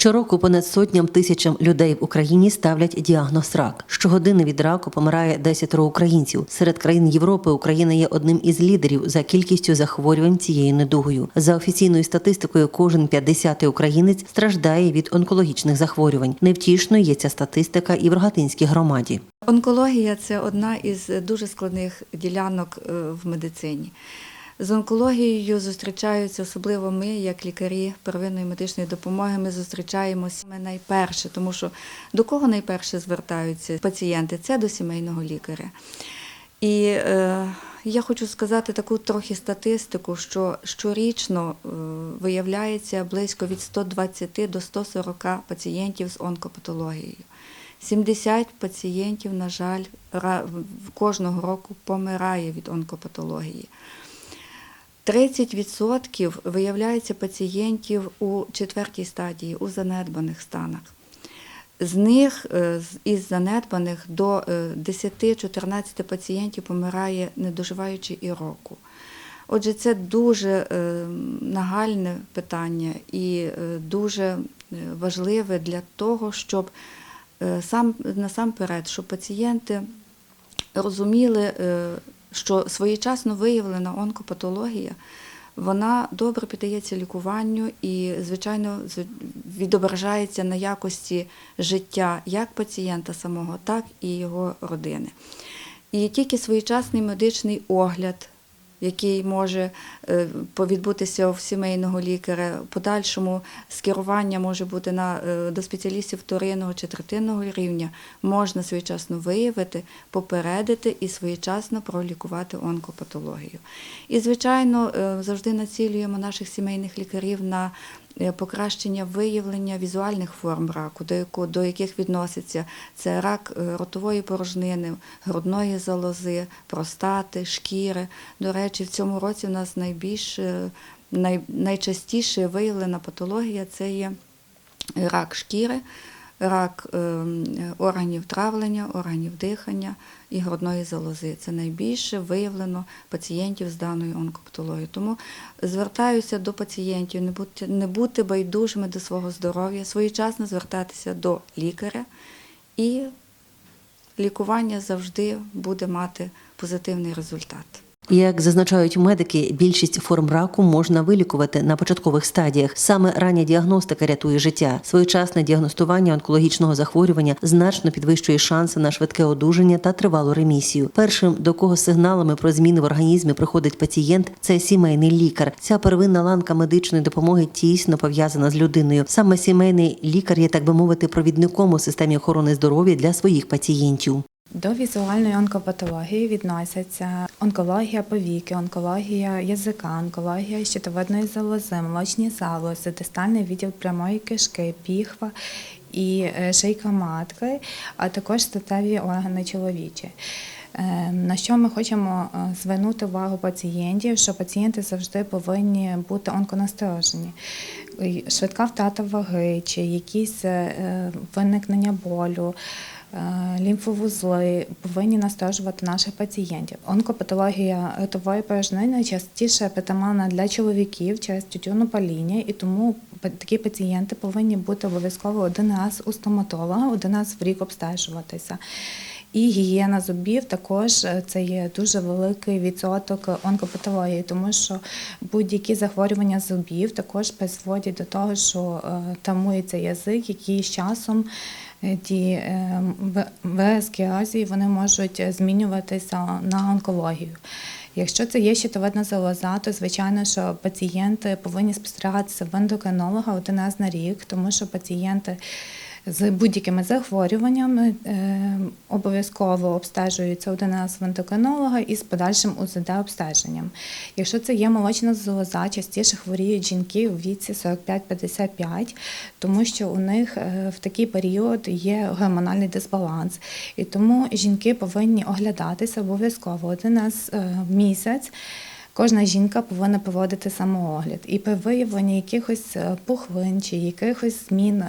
Щороку понад сотням тисячам людей в Україні ставлять діагноз рак. Щогодини від раку помирає 10 українців. Серед країн Європи Україна є одним із лідерів за кількістю захворювань цією недугою. За офіційною статистикою, кожен 50-й українець страждає від онкологічних захворювань. Невтішною є ця статистика і в Рогатинській громаді. Онкологія це одна із дуже складних ділянок е, в медицині. З онкологією зустрічаються, особливо ми, як лікарі первинної медичної допомоги, ми зустрічаємося найперше, тому що до кого найперше звертаються пацієнти? Це до сімейного лікаря. І е, я хочу сказати таку трохи статистику, що щорічно е, виявляється близько від 120 до 140 пацієнтів з онкопатологією. 70 пацієнтів, на жаль, кожного року помирає від онкопатології. 30% виявляється пацієнтів у четвертій стадії, у занедбаних станах. З них е, із занедбаних до е, 10-14 пацієнтів помирає, не доживаючи і року. Отже, це дуже е, нагальне питання і е, дуже е, важливе для того, щоб е, сам насамперед, щоб пацієнти розуміли, е, що своєчасно виявлена онкопатологія, вона добре піддається лікуванню і, звичайно, відображається на якості життя як пацієнта самого, так і його родини. І тільки своєчасний медичний огляд, який може е, відбутися у сімейного лікаря, подальшому скерування може бути на, е, до спеціалістів вторинного чи третинного рівня, можна своєчасно виявити, попередити і своєчасно пролікувати онкопатологію. І, звичайно, е, завжди націлюємо наших сімейних лікарів на покращення виявлення візуальних форм раку, до, яких відноситься це рак е, ротової порожнини, грудної залози, простати, шкіри. До речі, в цьому році у нас найбільш е, най, найчастіше виявлена патологія це є рак шкіри, рак ем, органів травлення, органів дихання і грудної залози. Це найбільше виявлено пацієнтів з даною онкопатологією. Тому звертаюся до пацієнтів, не бути, не бути байдужими до свого здоров'я, своєчасно звертатися до лікаря і лікування завжди буде мати позитивний результат. Як зазначають медики, більшість форм раку можна вилікувати на початкових стадіях. Саме рання діагностика рятує життя. Своєчасне діагностування онкологічного захворювання значно підвищує шанси на швидке одужання та тривалу ремісію. Першим, до кого сигналами про зміни в організмі приходить пацієнт, це сімейний лікар. Ця первинна ланка медичної допомоги тісно пов'язана з людиною. Саме сімейний лікар є, так би мовити, провідником у системі охорони здоров'я для своїх пацієнтів. До візуальної онкопатології відносяться онкологія повіки, онкологія язика, онкологія щитовидної залози, молочні залози, дистальний відділ прямої кишки, піхва і е, шийка матки, а також статеві органи чоловічі. Е, На що ми хочемо е, звернути увагу пацієнтів, що пацієнти завжди повинні бути онконасторожені. Швидка втрата ваги чи якісь е, виникнення болю. Лімфовузли повинні настежувати наших пацієнтів. Онкопатологія ротової порожнини частіше притаманна для чоловіків через тютюнопаління, і тому такі пацієнти повинні бути обов'язково один раз у стоматолога, один раз в рік обстежуватися. І гігієна зубів також е, це є дуже великий відсоток онкопатології, тому що будь-які захворювання зубів також призводять до того, що е, тамується язик, який з часом е, ті виразки Азії вони можуть змінюватися на онкологію. Якщо це є щитовидна залоза, то звичайно, що пацієнти повинні спостерігатися в ендокринолога один раз на рік, тому що пацієнти з будь-якими захворюваннями е, обов'язково обстежуються один раз в ендокринолога і з подальшим УЗД обстеженням. Якщо це є молочна залоза, частіше хворіють жінки у віці 45-55, тому що у них е, в такий період є гормональний дисбаланс. І тому жінки повинні оглядатися обов'язково один раз в місяць. Кожна жінка повинна проводити самоогляд. І при виявленні якихось е, пухлин чи якихось змін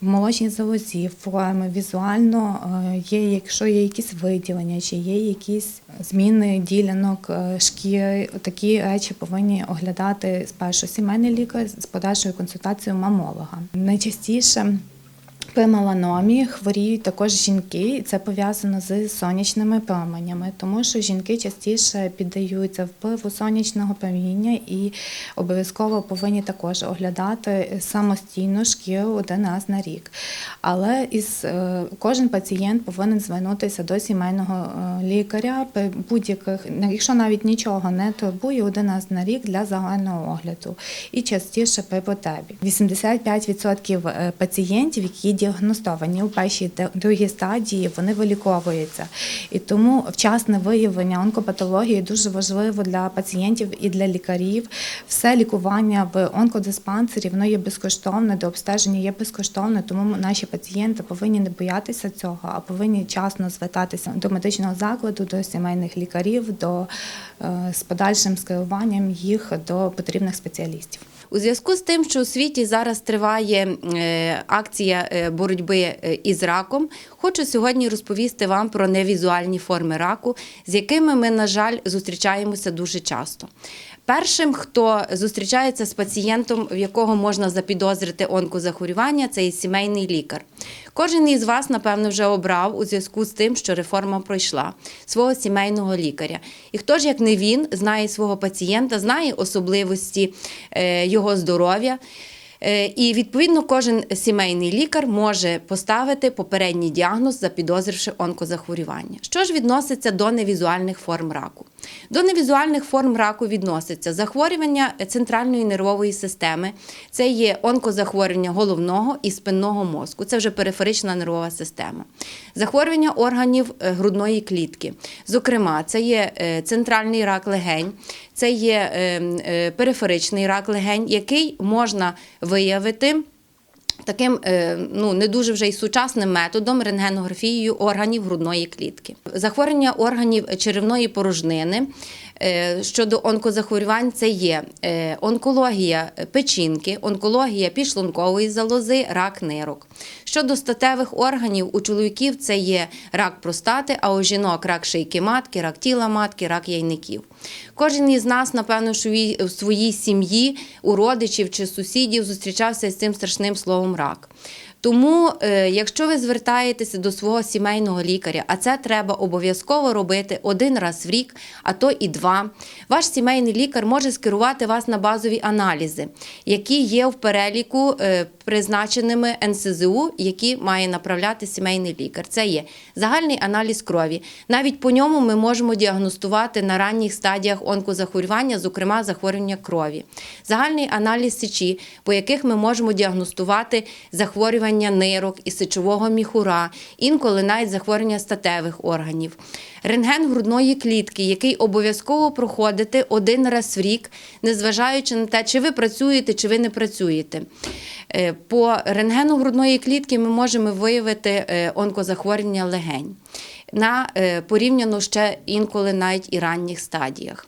в молочній залозі, форми, візуально е, є, якщо є якісь виділення, чи є якісь зміни ділянок е, шкіри, такі речі повинні оглядати спершу сімейний лікар з подальшою консультацією мамолога. Найчастіше меланомі хворіють також жінки, і це пов'язано з сонячними променями, тому що жінки частіше піддаються впливу сонячного проміння і обов'язково повинні також оглядати самостійно шкіру один раз на рік. Але із е, кожен пацієнт повинен звернутися до сімейного е, лікаря при будь-яких, якщо навіть нічого не турбує, один раз на рік для загального огляду і частіше при потребі. 85% е, пацієнтів, які діагностовані у першій та другій стадії, вони виліковуються. І тому вчасне виявлення онкопатології дуже важливо для пацієнтів і для лікарів. Все лікування в онкодиспансері воно є безкоштовне, до обстеження є безкоштовне, тому наші пацієнти повинні не боятися цього, а повинні вчасно звертатися до медичного закладу, до сімейних лікарів, до е, з подальшим скеруванням їх до потрібних спеціалістів. У зв'язку з тим, що у світі зараз триває е, акція е, боротьби е, із раком, хочу сьогодні розповісти вам про невізуальні форми раку, з якими ми, на жаль, зустрічаємося дуже часто. Першим, хто зустрічається з пацієнтом, в якого можна запідозрити онкозахворювання, це і сімейний лікар. Кожен із вас, напевно, вже обрав у зв'язку з тим, що реформа пройшла свого сімейного лікаря. І хто ж, як не він, знає свого пацієнта, знає особливості е, його здоров'я. Е, І відповідно кожен сімейний лікар може поставити попередній діагноз, запідозривши онкозахворювання. Що ж відноситься до невізуальних форм раку? До невізуальних форм раку відноситься захворювання центральної нервової системи, це є онкозахворювання головного і спинного мозку, це вже периферична нервова система. Захворювання органів е, грудної клітки. Зокрема, це є е, центральний рак легень, це є е, е, периферичний рак легень, який можна виявити. Таким е, ну не дуже вже й сучасним методом рентгенографією органів грудної клітки. Захворювання органів черевної порожнини щодо онкозахворювань це є е, онкологія печінки, онкологія підшлункової залози, рак нирок. Щодо статевих органів у чоловіків це є рак простати, а у жінок рак шийки матки, рак тіла матки, рак яйників. Кожен із нас, напевно, що в своїй сім'ї, у родичів чи сусідів зустрічався з цим страшним словом рак. Тому, е, якщо ви звертаєтеся до свого сімейного лікаря, а це треба обов'язково робити один раз в рік, а то і два, ваш сімейний лікар може скерувати вас на базові аналізи, які є в переліку е, призначеними НСЗУ, які має направляти сімейний лікар. Це є загальний аналіз крові. Навіть по ньому ми можемо діагностувати на ранніх стадіях онкозахворювання, зокрема захворювання крові. Загальний аналіз сечі, по яких ми можемо діагностувати захворювання нирок і сечового міхура, інколи навіть захворювання статевих органів. Рентген грудної клітки, який обов'язково проходити один раз в рік, незважаючи на те, чи ви працюєте, чи ви не працюєте. Е, По рентгену грудної клітки ми можемо виявити е, онкозахворювання легень на е, порівняно ще інколи навіть і ранніх стадіях.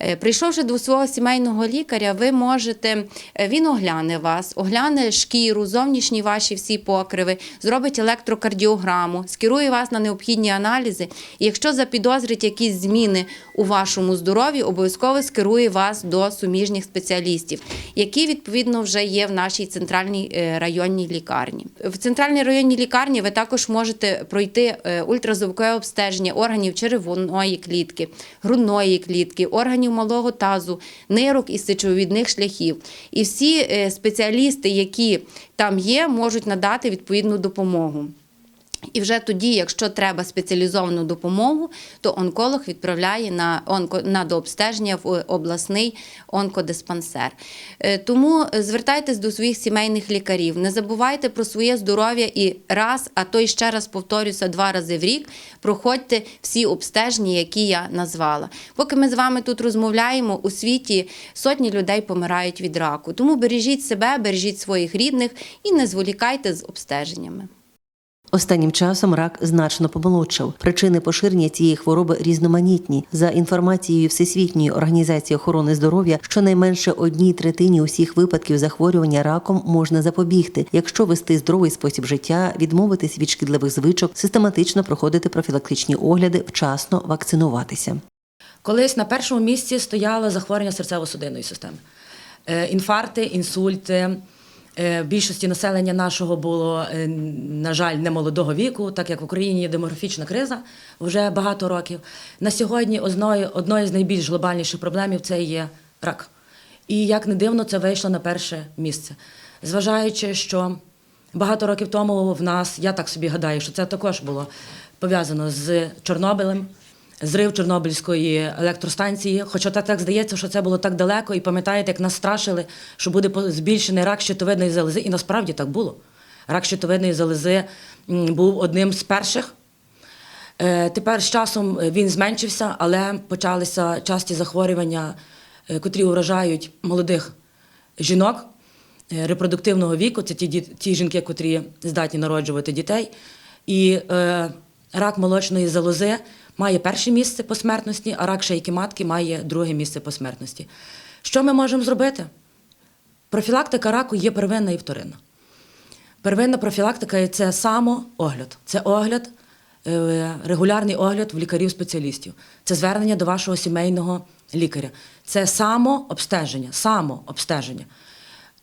Е, Прийшовши до свого сімейного лікаря, ви можете, е, він огляне вас, огляне шкіру, зовнішні ваші всі покриви, зробить електрокардіограму, скерує вас на необхідні аналізи. І якщо запідозрить якісь зміни у вашому здоров'ї, обов'язково скерує вас до суміжних спеціалістів, які відповідно вже є в нашій центральній е, районній лікарні. В центральній районній лікарні ви також можете пройти ультразвукове обстеження органів черевної клітки, грудної клітки, органів малого тазу, нирок і сечовідних шляхів. І всі е, спеціалісти, які там є, можуть надати відповідну допомогу. І вже тоді, якщо треба спеціалізовану допомогу, то онколог відправляє на онко на дообстеження в обласний онкодиспансер. Е, Тому звертайтесь до своїх сімейних лікарів. Не забувайте про своє здоров'я і раз, а то і ще раз повторюся, два рази в рік проходьте всі обстеження, які я назвала. Поки ми з вами тут розмовляємо, у світі сотні людей помирають від раку. Тому бережіть себе, бережіть своїх рідних і не зволікайте з обстеженнями. Останнім часом рак значно помолодшав. Причини поширення цієї хвороби різноманітні. За інформацією Всесвітньої організації охорони здоров'я, щонайменше одній третині усіх випадків захворювання раком можна запобігти, якщо вести здоровий спосіб життя, відмовитись від шкідливих звичок, систематично проходити профілактичні огляди, вчасно вакцинуватися. Колись на першому місці стояло захворювання серцево-судинної системи. Е, Інфаркти, інсульти. Е, більшості населення нашого було, е, на жаль, не молодого віку, так як в Україні є демографічна криза вже багато років. На сьогодні одною з найбільш глобальніших проблем це є рак. І як не дивно, це вийшло на перше місце. Зважаючи, що багато років тому в нас, я так собі гадаю, що це також було пов'язано з Чорнобилем, зрив Чорнобильської електростанції. Хоча так, здається, що це було так далеко, і пам'ятаєте, як нас страшили, що буде збільшений рак щитовидної залози, і насправді так було. Рак щитовидної залози був одним з перших. Е, Тепер з часом він зменшився, але почалися часті захворювання, е, котрі уражають молодих жінок е, репродуктивного віку. Це ті, ті жінки, котрі здатні народжувати дітей. І е, рак молочної залози має перше місце по смертності, а рак шийки матки має друге місце по смертності. Що ми можемо зробити? Профілактика раку є первинна і вторинна. Первинна профілактика це самоогляд. Це огляд, е, регулярний огляд в лікарів-спеціалістів. Це звернення до вашого сімейного лікаря. Це самообстеження. Самообстеження.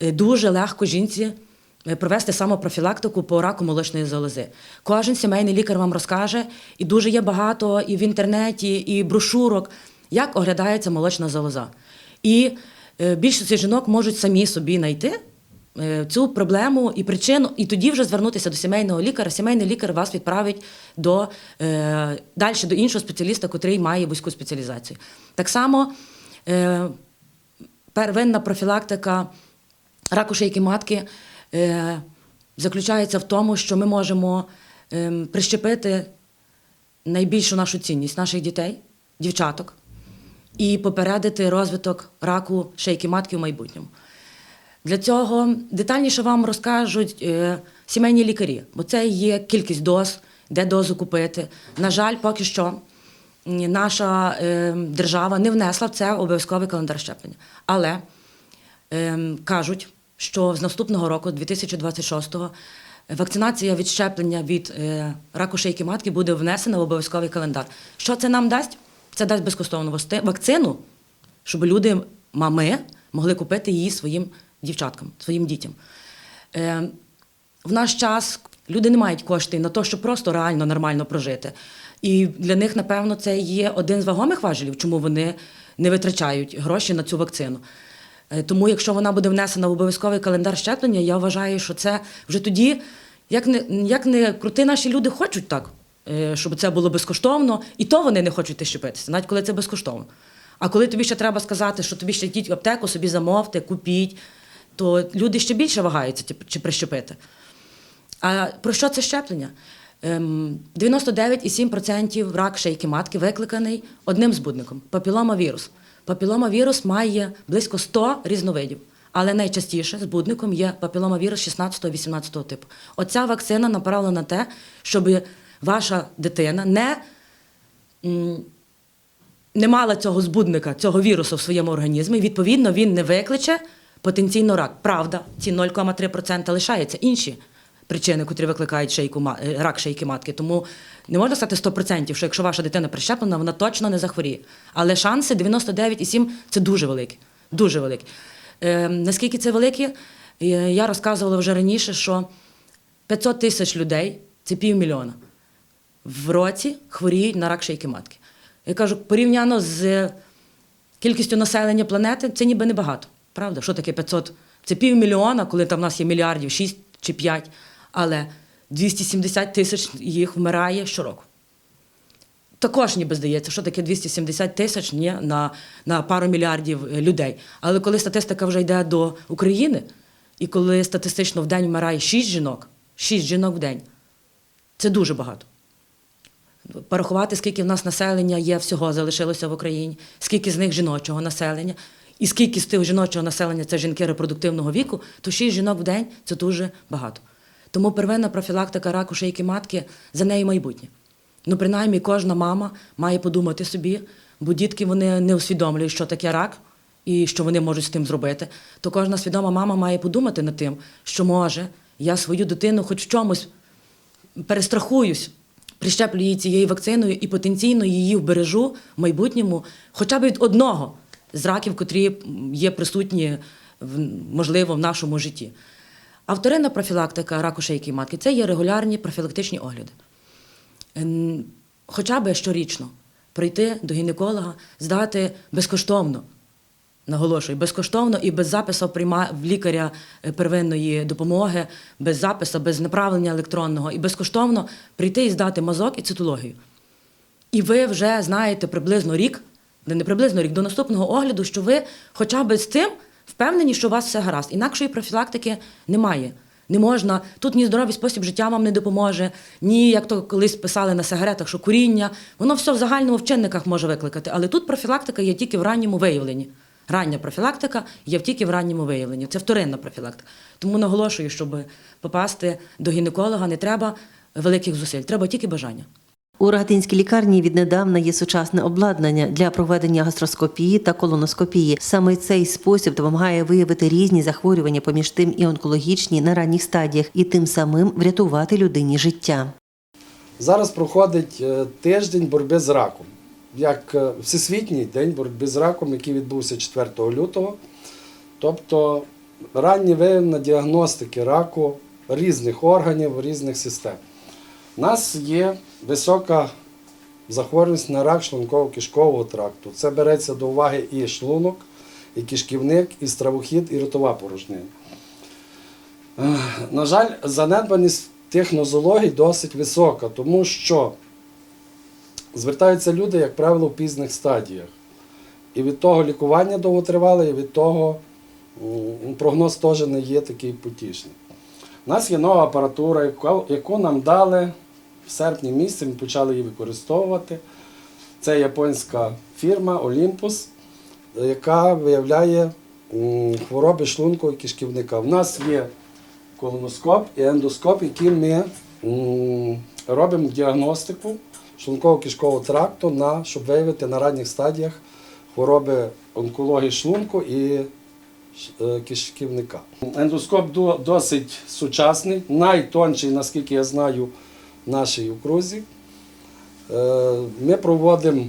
Е, Дуже легко жінці провести самопрофілактику по раку молочної залози. Кожен сімейний лікар вам розкаже, і дуже є багато і в інтернеті, і брошурок, як оглядається молочна залоза. І е, більшість жінок можуть самі собі знайти е, цю проблему і причину, і тоді вже звернутися до сімейного лікаря. Сімейний лікар вас відправить до е, далі до іншого спеціаліста, котрий має вузьку спеціалізацію. Так само е, первинна профілактика раку шийки матки е, заключається в тому, що ми можемо е, прищепити найбільшу нашу цінність наших дітей, дівчаток, і попередити розвиток раку шийки матки в майбутньому. Для цього детальніше вам розкажуть е, сімейні лікарі, бо це є кількість доз, де дозу купити. На жаль, поки що наша е, держава не внесла в це обов'язковий календар щеплення. Але е, кажуть, що з наступного року, 2026-го, вакцинація від щеплення від е, раку шийки матки буде внесена в обов'язковий календар. Що це нам дасть? Це дасть безкоштовну вакцину, щоб люди, мами, могли купити її своїм дівчаткам, своїм дітям. Е, в наш час люди не мають коштів на те, щоб просто реально нормально прожити. І для них, напевно, це є один з вагомих важелів, чому вони не витрачають гроші на цю вакцину. Е, Тому, якщо вона буде внесена в обов'язковий календар щеплення, я вважаю, що це вже тоді, як не, як не крути, наші люди хочуть так, е, щоб це було безкоштовно, і то вони не хочуть щепитися, навіть коли це безкоштовно. А коли тобі ще треба сказати, що тобі ще йдіть в аптеку, собі замовте, купіть, то люди ще більше вагаються чи- прищепити. А про що це щеплення? Ем, 99,7% рак шийки матки викликаний одним збудником папіломавірус. Папіломавірус має близько 100 різновидів, але найчастіше збудником є папіломавірус 16-18 типу. Оця вакцина направлена на те, щоб ваша дитина не, не мала цього збудника, цього вірусу в своєму організмі. Відповідно, він не викличе потенційно рак. Правда, ці 0,3% лишаються інші причини, котрі викликають шийку, ма- е, рак шийки матки. Тому не можна сказати 100%, що якщо ваша дитина прищеплена, вона точно не захворіє. Але шанси 99,7 – це дуже великі. Дуже великі. Е, наскільки це великі, е, я розказувала вже раніше, що 500 тисяч людей це півмільйона в році хворіють на рак шийки матки. Я кажу, порівняно з кількістю населення планети, це ніби небагато. Правда? Що таке 500? Це півмільйона, коли там в нас є мільярдів, 6 чи 5, але 270 тисяч їх вмирає щороку. Також ніби здається, що таке 270 тисяч ні, на, на пару мільярдів е, людей. Але коли статистика вже йде до України, і коли статистично в день вмирає 6 жінок, 6 жінок в день, це дуже багато. Порахувати, скільки в нас населення є всього залишилося в Україні, скільки з них жіночого населення, і скільки з тих жіночого населення це жінки репродуктивного віку, то 6 жінок в день це дуже багато. Тому первинна профілактика раку шийки матки за нею майбутнє. Ну, принаймні, кожна мама має подумати собі, бо дітки вони не усвідомлюють, що таке рак і що вони можуть з тим зробити. То кожна свідома мама має подумати над тим, що може я свою дитину хоч в чомусь перестрахуюсь, прищеплю її цією вакциною і потенційно її вбережу в майбутньому хоча б від одного з раків, котрі є присутні можливо в нашому житті. А вторинна профілактика раку шийки матки це є регулярні профілактичні огляди. Ем, Хоча б щорічно прийти до гінеколога, здати безкоштовно. Наголошую, безкоштовно і без запису прийма лікаря е, первинної допомоги, без запису, без направлення електронного, і безкоштовно прийти і здати мазок і цитологію. І ви вже знаєте приблизно рік, не приблизно рік, до наступного огляду, що ви хоча б з тим впевнені, що у вас все гаразд. Інакшої профілактики немає. Не можна, тут ні здоровий спосіб життя вам не допоможе, ні, як то колись писали на сигаретах, що куріння, воно все в загальному в чинниках може викликати. Але тут профілактика є тільки в ранньому виявленні. Рання профілактика є тільки в ранньому виявленні. Це вторинна профілактика. Тому наголошую, щоб попасти до гінеколога, не треба великих зусиль, треба тільки бажання. У Рогатинській лікарні віднедавна є сучасне обладнання для проведення гастроскопії та колоноскопії. Саме цей спосіб допомагає виявити різні захворювання, поміж тим і онкологічні на ранніх стадіях, і тим самим врятувати людині життя. Зараз проходить е, тиждень боротьби з раком, як е, Всесвітній день боротьби з раком, який відбувся 4 лютого. Тобто ранні виявлення діагностики раку різних органів, різних систем. У нас є висока захворюваність на рак шлунково-кишкового тракту. Це береться до уваги і шлунок, і кишківник, і стравохід, і ротова порожнина. На жаль, занедбаність тих нозологій досить висока, тому що звертаються люди, як правило, в пізних стадіях. І від того лікування довготривале, і від того прогноз теж не є такий потішний. У нас є нова апаратура, яку нам дали в серпні місяці, ми почали її використовувати. Це японська фірма Olympus, яка виявляє хвороби шлунку і кишківника. У нас є колоноскоп і ендоскоп, яким ми робимо діагностику шлунково-кишкового тракту, на, щоб виявити на ранніх стадіях хвороби онкології шлунку і е, кишківника. Ендоскоп досить сучасний, найтонший, наскільки я знаю, нашій окрузі. Е, Ми проводимо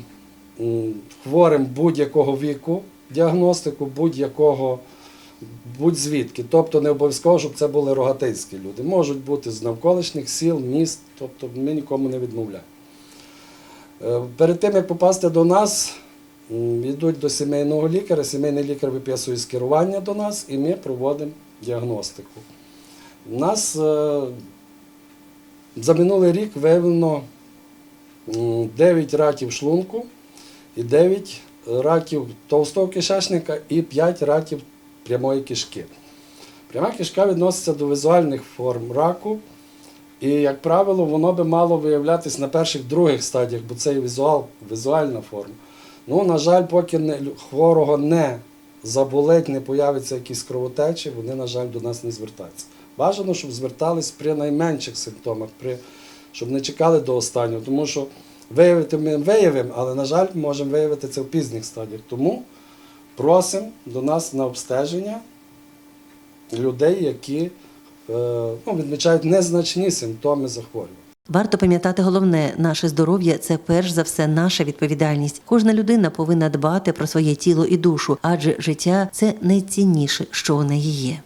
хворим будь-якого віку діагностику, будь-якого будь-звідки. Тобто не обов'язково, щоб це були рогатинські люди. Можуть бути з навколишніх сіл, міст, тобто ми нікому не відмовляємо. Е, Перед тим, як попасти до нас, йдуть до сімейного лікаря, сімейний лікар виписує скерування до нас і ми проводимо діагностику. У нас е, за минулий рік виявлено 9 раків шлунку і 9 раків товстого кишечника і 5 раків прямої кишки. Пряма кишка відноситься до візуальних форм раку, і, як правило, воно би мало виявлятися на перших других стадіях, бо це візуал, візуальна форма. Ну, на жаль, поки не, хворого не заболить, не появиться якісь кровотечі, вони, на жаль, до нас не звертаються. Бажано, щоб звертались при найменших симптомах, при, щоб не чекали до останнього, тому що виявити ми виявимо, але, на жаль, можемо виявити це в пізніх стадіях. Тому просимо до нас на обстеження людей, які е, ну, відмічають незначні симптоми захворювання. Варто пам'ятати головне, наше здоров'я це перш за все наша відповідальність. Кожна людина повинна дбати про своє тіло і душу, адже життя це найцінніше, що у неї є.